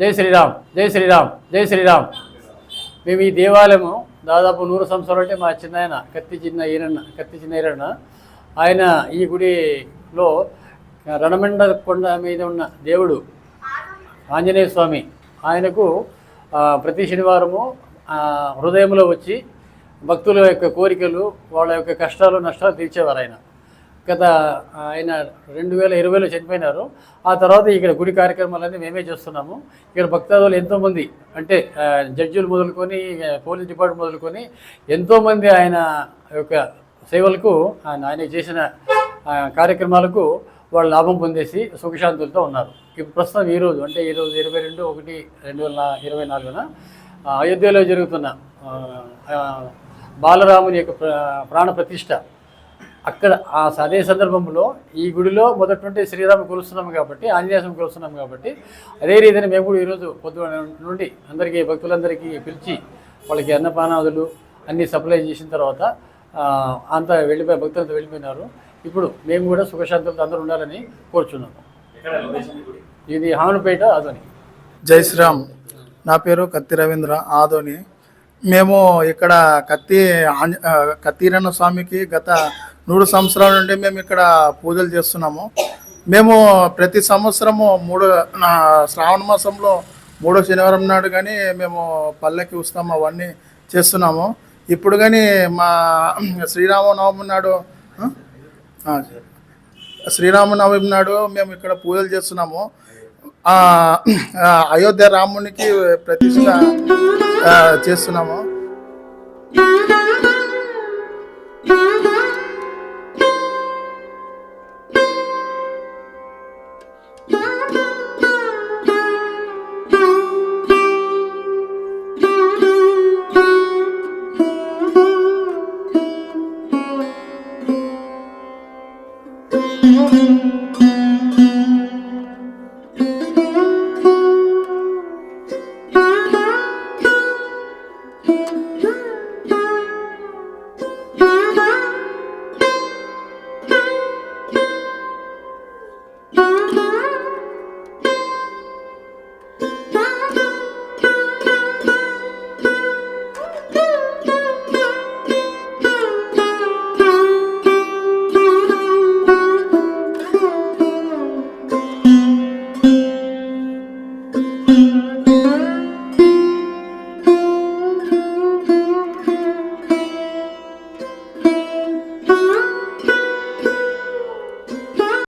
జై శ్రీరామ్ జై శ్రీరామ్ జై శ్రీరామ్. మేము ఈ దేవాలయము దాదాపు నూరు సంవత్సరాలు అంటే మా చిన్నాయన కత్తి చిన్న ఈరన్న కత్తి చిన్న ఈరన్న ఆయన ఈ గుడిలో రణమండ కొండ మీద ఉన్న దేవుడు ఆంజనేయ స్వామి. ఆయనకు ప్రతి శనివారము హృదయంలో వచ్చి భక్తుల యొక్క కోరికలు వాళ్ళ యొక్క కష్టాలు నష్టాలు తీర్చేవారు ఆయన. గత ఆయన రెండు వేల ఇరవైలో చనిపోయినారు. ఆ తర్వాత ఇక్కడ గుడి కార్యక్రమాలన్నీ మేమే చేస్తున్నాము. ఇక్కడ భక్తాదులు ఎంతోమంది అంటే జడ్జీలు మొదలుకొని పోలీస్ డిపార్ట్మెంట్ మొదలుకొని ఎంతోమంది ఆయన యొక్క సేవలకు ఆయన ఆయన చేసిన కార్యక్రమాలకు వాళ్ళు లాభం పొందేసి సుఖశాంతులతో ఉన్నారు. ఇప్పుడు ప్రస్తుతం ఈరోజు అంటే ఈరోజు ఇరవై రెండు ఒకటి రెండు వేల ఇరవై నాలుగున అయోధ్యలో జరుగుతున్న బాలరాముని యొక్క ప్రాణ ప్రతిష్ట అక్కడ ఆ అదే సందర్భంలో ఈ గుడిలో మొదటి నుండి శ్రీరామ కొలుస్తున్నాం కాబట్టి ఆంజనేయ స్వామి కొలుస్తున్నాం కాబట్టి అదే రీతిని మేము కూడా ఈరోజు పొద్దున నుండి అందరికీ భక్తులందరికీ పిలిచి వాళ్ళకి అన్నపానాదులు అన్నీ సప్లై చేసిన తర్వాత ఆ, అంతా వెళ్ళిపోయి భక్తులంతా వెళ్ళిపోయినారు. ఇప్పుడు మేము కూడా సుఖశాంతులతో అందరూ ఉండాలని కోరుచున్నాము ఇది హానుపేట అదని జై శ్రీరామ్. నా పేరు కత్తి రవీంద్ర ఆదోని. మేము ఇక్కడ కత్తి కత్తిరన్న స్వామికి గత మూడు సంవత్సరాల నుండి మేము ఇక్కడ పూజలు చేస్తున్నాము. మేము ప్రతి సంవత్సరము మూడు నా శ్రావణ మాసంలో మూడో శనివారం నాడు కానీ మేము పల్లెకి వస్తాము అవన్నీ చేస్తున్నాము. ఇప్పుడు కానీ మా శ్రీరామనవమి నాడు శ్రీరామనవమి నాడు మేము ఇక్కడ పూజలు చేస్తున్నాము. అయోధ్య రామునికి ప్రతిష్ట చేస్తున్నాము. mim